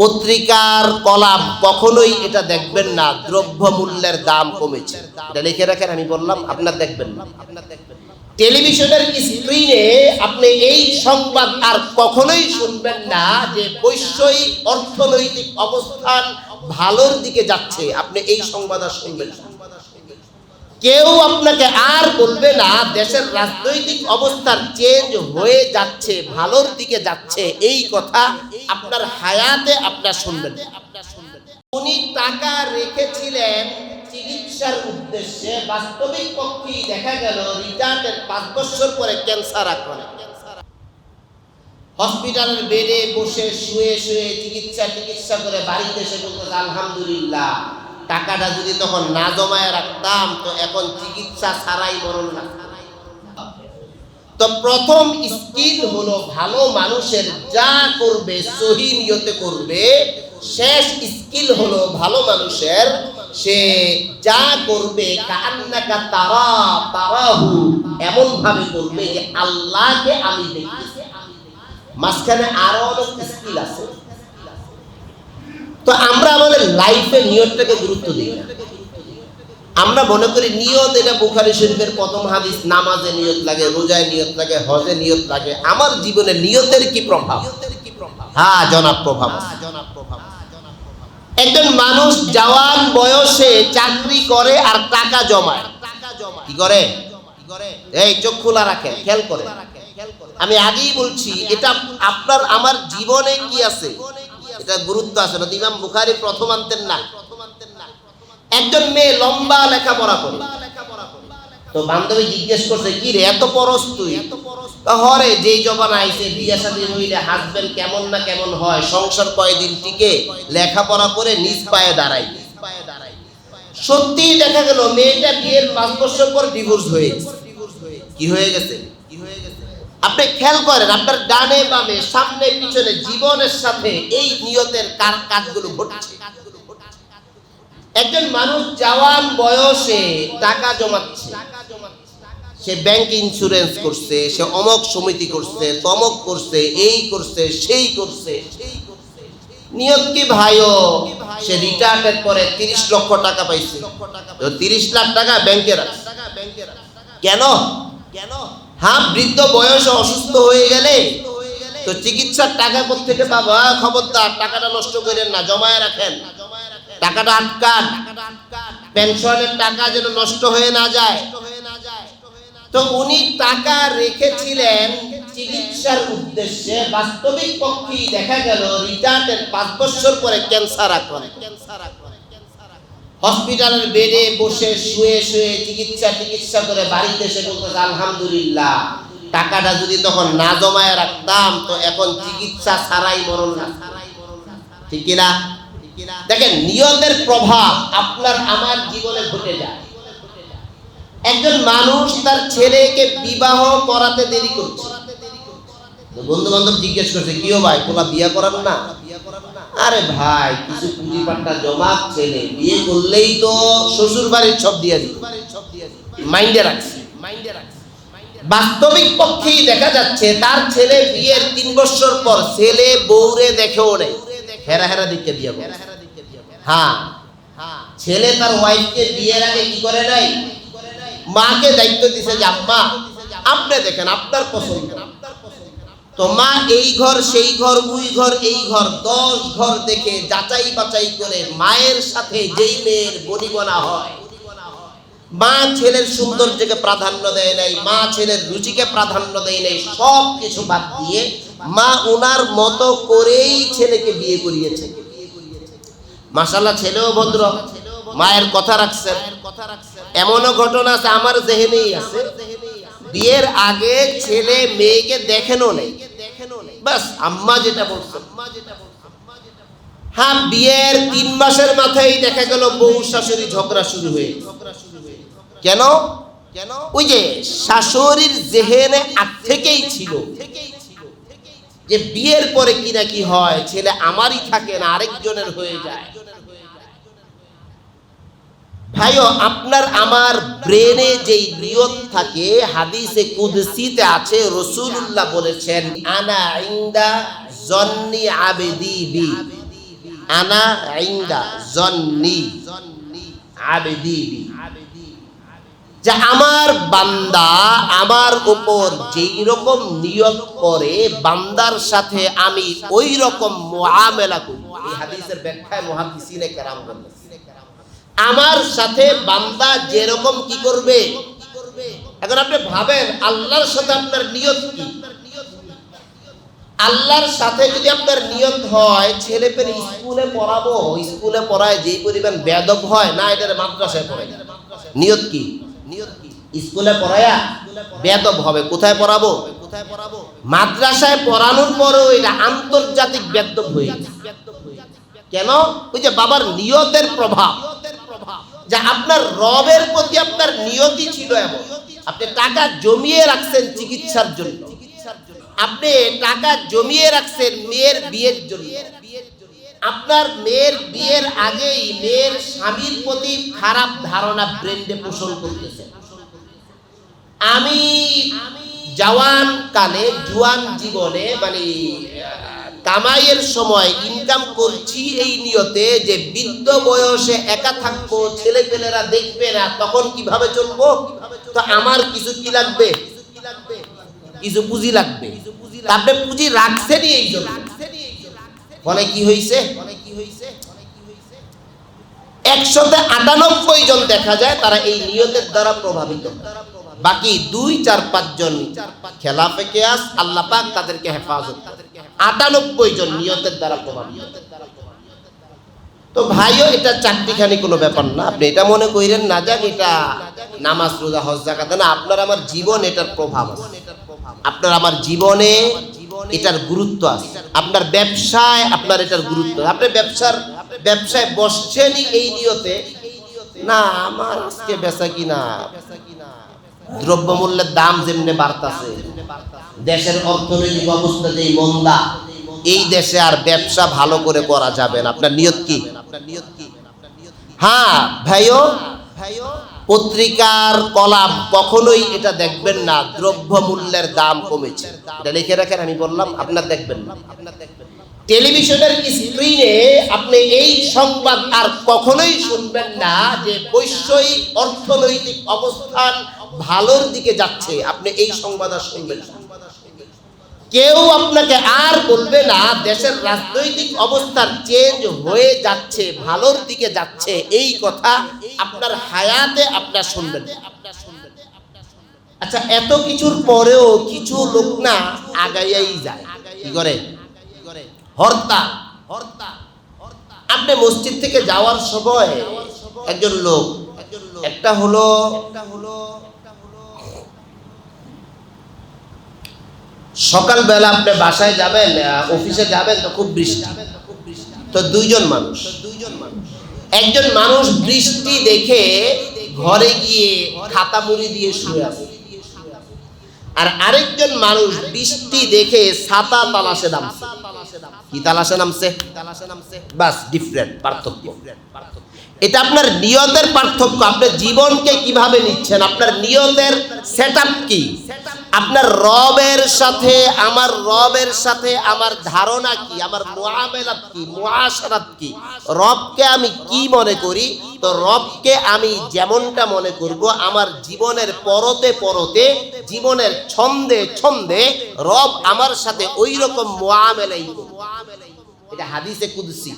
পত্রিকার কলাম কখনোই এটা দেখবেন না দ্রব্য মূল্যের দাম কমেছে। এটা লিখে রাখেন, আমি বললাম, আপনার দেখবেন না। টেলিভিশনের স্ক্রিনে আপনি এই সংবাদ আর কখনোই শুনবেন না যে বৈশ্বিক অর্থনৈতিক অবস্থান ভালোর দিকে যাচ্ছে। আপনি এই সংবাদ আর শুনবেন না। কেউ আপনাকে আর বলবে না, দেশের রাজনৈতিক অবস্থার চেঞ্জ হয়ে যাচ্ছে, ভালোর দিকে যাচ্ছে, এই কথা আপনার হায়াতে আপনার শুনবেন। উনি টাকা রেখেছিলেন চিকিৎসার উদ্দেশ্যে, বাস্তবিক পক্ষেই দেখা গেল রিটায়ার্ডের পাঁচ বছর পরে ক্যান্সার আক্রান্ত। হসপিটালের বেডে বসে শুয়ে শুয়ে চিকিৎসা চিকিৎসা করে বাড়িতে এসে বলতে আলহামদুলিল্লাহ। টাকাটা যদি তখন না জমায় রাখতাম, তো এখন চিকিৎসা ছাড়াই মরণ লাগতো। তো প্রথম স্কিল হলো ভালো মানুষের যা করবে, সহি নিয়তে করবে। শেষ স্কিল হলো ভালো মানুষের সে যা করবে, কান্নাকা তারা, তারাহু এমন ভাবে করবে যে আল্লাহকে আমি দেখতেছি। মাঝখানে আরও অনেক স্কিল আছে। তো আমরা আমাদের লাইফে নিয়তটাকে গুরুত্ব দিই না। আমরা মনে করি নিয়ত এটা বুখারি শরীফের প্রথম হাদিস, নামাজে নিয়ত লাগে, রোজায় নিয়ত লাগে, হজে নিয়ত লাগে। আমার জীবনে নিয়তের কি প্রভাব? হ্যাঁ জনাব প্রভাব। একজন মানুষ জওয়ান বয়সে চাকরি করে আর টাকা জমায়। কি করে? এই, চোখ খোলা রাখে খেয়াল করে আমি আগেই বলছি, এটা আপনার, আমার জীবনে কি আছে? এটা গুরুত্ব আছে না ইমাম বুখারি প্রথম আনতেন না। একজন মেয়ে লম্বা লেখাপড়া করে। তো বান্ধবী জিজ্ঞেস করছে, কি রে, এত পরস তুই? হরে, যেই জবান আইছে, বিয়া শাদী হইলে হাজবেন্ড কেমন না কেমন হয়, সংসার কয়দিন টিকে, লেখাপড়া করে নিজ পায়ে দাঁড়াই সত্যি দেখা গেল, মেয়েটা বিয়ের পাঁচ বছর পর ডিভোর্স হয়ে কি হয়ে কি হয়ে গেছে? আপনি খেয়াল করেন, আপনার ডানে বামে, সামনে, পিছনে জীবনের সাথে এই নিয়তের কার কাজগুলো ঘটছে। একজন মানুষ জওয়ান বয়সে টাকা জমাচ্ছে। সে ব্যাংক ইন্স্যুরেন্স করছে, সে অমক সমিতি করছে, তমক করছে, এই করছে, সেই করছে। নিয়ত কি ভাইও সে রিটায়ার্ডের পরে তিরিশ লক্ষ টাকা পাইছে। তিরিশ লাখ টাকা ব্যাংকে রাখছে। কেন? কেন? হ্যাঁ বৃদ্ধ বয়সে অসুস্থ হয়ে গেলে তো চিকিৎসার টাকা থেকে বাবা খবরদার, টাকাটা নষ্ট করেন না, জমায় রাখেন। টাকাটা আটকান। পেনশনের টাকা যেন নষ্ট হয়ে না যায়। তো উনি টাকা রেখেছিলেন চিকিৎসার উদ্দেশ্যে। বাস্তবিক পক্ষেই দেখা গেল, রিটায়ার্ডের পাঁচ বছর পরে ক্যান্সার আক্রান্ত ক্যান্সার আক্রান্ত। হসপিটালের বেডে বসে শুয়ে শুয়ে চিকিৎসা চিকিৎসা করে বাড়িতে এসে বলতে আলহামদুলিল্লাহ, টাকাটা যদি তখন না জমায় রাখতাম, তো এখন চিকিৎসা ছাড়াই মরণ ঠিক কিনা? দেখেন নিয়তের প্রভাব আপনার, আমার জীবনে ঘটে যায়। একজন মানুষ তার ছেলেকে বিবাহ করাতে দেরি করছে। বন্ধু বান্ধব জিজ্ঞেস করছে কিও ভাই কোলা বিয়া করান না? আরে ভাই কিছু পুঁজি পাট্টা জমা ছেলে বিয়ে করলেই তো শ্বশুর বাড়ির সব দিয়ে দিই। মাইন্ডে রাখছি মাইন্ডে রাখছি বাস্তবিক পক্ষেই দেখা যাচ্ছে তার ছেলে বিয়ের তিন বছর পর ছেলে বউরে দেখেও নেই। হেরা হেরা দিকে করে হ্যাঁ ছেলে তার ওয়াইফকে বিয়ের আগে কি করে নাই মাকে দায়িত্ব দিছে যে আম্মা আপনি দেখেন আপনার পছন্দ। তো মা এই ঘর, সেই ঘর, ওই ঘর, এই ঘর, দশ ঘর দেখে যাচাই বাচাই করে মায়ের সাথে যেই মেয়ের বনিবনা হয়। মা ছেলের সৌন্দর্যকে প্রাধান্য দেয় নাই, মা ছেলের রুচিকে প্রাধান্য দেয় নাই সব কিছু বাদ দিয়ে মা ওনার মতো করেই ছেলেকে বিয়ে করিয়েছে। মাসাল্লাহ ছেলেও ভদ্র, মায়ের কথা রাখছেন। এমনও ঘটনা আছে, আমার জেহেনেই আছে। বিয়ের আগে ছেলে মেয়েকে দেখেনও নেই। বাস, আম্মা যেটা বলছে। হ্যাঁ বিয়ের তিন মাসের মাথায় দেখা গেল বউ শাশুড়ি ঝগড়া শুরু হয়ে কেন কেন? ওই যে শাশুড়ির জেহেনে আগ থেকেই ছিল। যে বিয়ের পরে কি না কি হয়, ছেলে আমারই থাকে না, আরেকজনের হয়ে যায়। ভাইও, আপনার আমার ব্রেনে যেই নিয়ত থাকে, হাদিসে কুদসিতে আছে রসুল্লাহ বলেছেন, আনা ইন্দা জন্নি আবেদি বি। আনা ইন্দা জন্নি আবেদি বি। যে আমার বান্দা আমার উপর যেই রকম নিয়ত করে, বান্দার সাথে আমি ওই রকম মুআমেলা করি। এই হাদিসের ব্যাখ্যায় মুহাদ্দিসিনে কেরাম বলেন আমার সাথে বান্দা যেরকম কি করবে? এখন আপনি ভাবেন, আল্লাহর সাথে আপনার নিয়ত কি? আল্লাহর সাথে যদি আপনার নিয়ত হয়, ছেলে পেলে স্কুলে পড়াবো, স্কুলে পড়ায় যেই পরিমাণ বেদব হয়, না এটার মাদ্রাসায় পড়াই নিয়ত কি? নিয়ত কি স্কুলে পড়ায়া বেদব হবে, কোথায় পড়াবো? কোথায় পড়াবো মাদ্রাসায় পড়ানোর পরেও এটা আন্তর্জাতিক বেদব হয়ে। কেন? ওই যে বাবার নিয়তের প্রভাব। যে আপনার রবের প্রতি আপনার নিয়তি ছিল এমন। আপনি টাকা জমিয়ে রাখছেন চিকিৎসার জন্য। আপনি টাকা জমিয়ে রাখছেন মেয়ের বিয়ের জন্য। আপনার মেয়ের বিয়ের আগেই মেয়ের স্বামীর প্রতি খারাপ ধারণা ব্রেন্ডে পোষণ করতেছে। আমি জওয়ান কালে জুয়ান জীবনে মানে কামাইয়ের সময় ইনকাম করছি এই নিয়তে যে বৃদ্ধ বয়সে একা থাকব ছেলে পেলেরা দেখবে না, তখন কীভাবে চলবো? তো আমার কিছু কি লাগবে? কিছু পুঁজি লাগবে। তা আপনি পুঁজি রাখছেনই এই জন্য। ফলে কি হয়েছে একশোতে আটানব্বই জন দেখা যায় তারা এই নিয়তের দ্বারা প্রভাবিত। বাকি দুই, চার, পাঁচ জন খেলাফে কেয়াস, আল্লাহ পাক তাদেরকে হেফাজত আটানব্বই জন নিয়তের দ্বারা প্রভাবিত তো ভাইও, এটা চাকরিখানি কোনো ব্যাপার না। আপনি এটা মনে করেন না, যাক এটা নামাজ, রোজা, হজ জাকাত না, আপনার আমার জীবন এটার প্রভাব আছে। আপনার আমার জীবনে এটার গুরুত্ব আছে। আপনার ব্যবসায় আপনার এটার গুরুত্ব আপনি ব্যবসার, ব্যবসায় বসছেনই এই নিয়তে, না, আমার আজকে বেচা কিনা? দ্রব্যমূল্যের দাম যেমনি বাড়তাছে, দেশের অর্থনৈতিক অবস্থা যেই মন্দা, এই দেশে আর ব্যবসা ভালো করে করা যাবে না। আপনার নিয়ত কি? হ্যাঁ ভাইও, পত্রিকার কলাম কখনোই এটা দেখবেন না দ্রব্য মূল্যের দাম কমেছে। এটা লিখে রাখেন, আমি বললাম, আপনার দেখবেন না। টেলিভিশনের স্ক্রিনে আপনি এই সংবাদ আর কখনোই শুনবেন না যে বৈষয়িক অর্থনৈতিক অবস্থান ভালোর দিকে যাচ্ছে, আপনি এই সংবাদ আর শুনবেন কেউ আপনাকে আর বলবে না, দেশের রাজনৈতিক অবস্থার চেঞ্জ হয়ে যাচ্ছে, ভালোর দিকে যাচ্ছে, এই কথা আপনার হায়াতে আপনার শুনবেন। আচ্ছা এত কিছুর পরেও কিছু লোক না আগাইয়াই যায়। কি করে? হরতাল। হরতাল আপনি মসজিদ থেকে যাওয়ার সময় একজন লোক একটা হলো একটা হলো সকালবেলা আপনি বাসায় যাবেন অফিসে যাবেন তো খুব বৃষ্টি। তো দুইজন মানুষ দুইজন মানুষ। একজন মানুষ বৃষ্টি দেখে ঘরে গিয়ে খাতা মুড়ি দিয়ে শুয়ে আছে। আর আরেকজন মানুষ বৃষ্টি দেখে ছাতা তালাশে নামছে। কি তালাশে নামছে? বাস ডিফারেন্ট পার্থক্য। এটা আপনার নিয়তের পার্থক্য। আপনার জীবনকে কীভাবে নিচ্ছেন? আপনার নিয়তের সেট কি? আপনার রবের সাথে, আমার রবের সাথে আমার ধারণা কি? আমার মুআমেলাত কি? মুআশারাত কি? রবকে আমি কি মনে করি? তো রবকে আমি যেমনটা মনে করব, আমার জীবনের পরতে পরতে, জীবনের ছন্দে ছন্দে রব আমার সাথে ওই রকম মোয়ামেলাই। এটা হাদিসে কুদসি